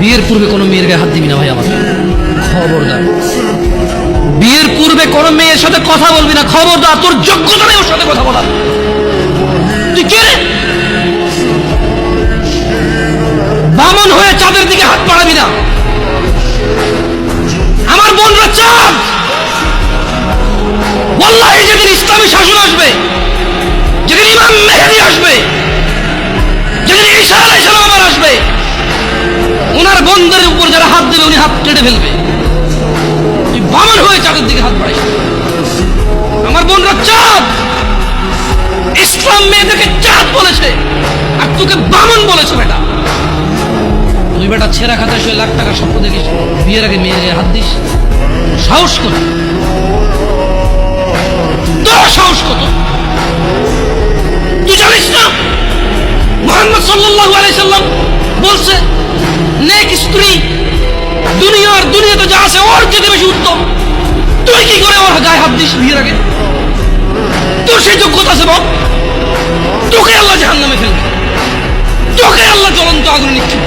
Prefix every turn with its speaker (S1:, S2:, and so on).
S1: বিয়ের পূর্বে কোনো মেয়ের গায়ে হাত দিবি না ভাই আমাকে? খবরদার। বিয়ের পূর্বে কোনো মেয়ের সাথে কথা বলবি না। খবরদার, তোর যোগ্যতা নেই ওর সাথে কথা বলার। বন্ধের উপর যারা হাত দেবে, উনি হাত কেটে ফেলবে। বামন হয়ে চাঁদের দিকে হাত বাড়াইস। না। আমার বোনরা চাঁদ ইসলাম মেয়েদেরকে চাঁদ বলেছে, আর তোকে বামন বলেছে বেটা। তুই বেটা ছেঁড়া খাতায় শুয়ে লাখ টাকার স্বপ্ন দেখিস, বিয়ের আগে মেয়ের হাত দিস। সাহস কর। তোর সাহস কত তুই জানিস না, মোহাম্মদ সাল্লাল্লাহু আলাইহি সাল্লাম বলছে হাত দিস বিয়ের আগে? তোর সেই যোগ্যতা আছে, বল। তোকে আল্লাহ জাহান নামে ফেলবে। তোকে আল্লাহ জ্বলন্ত আগুন করবে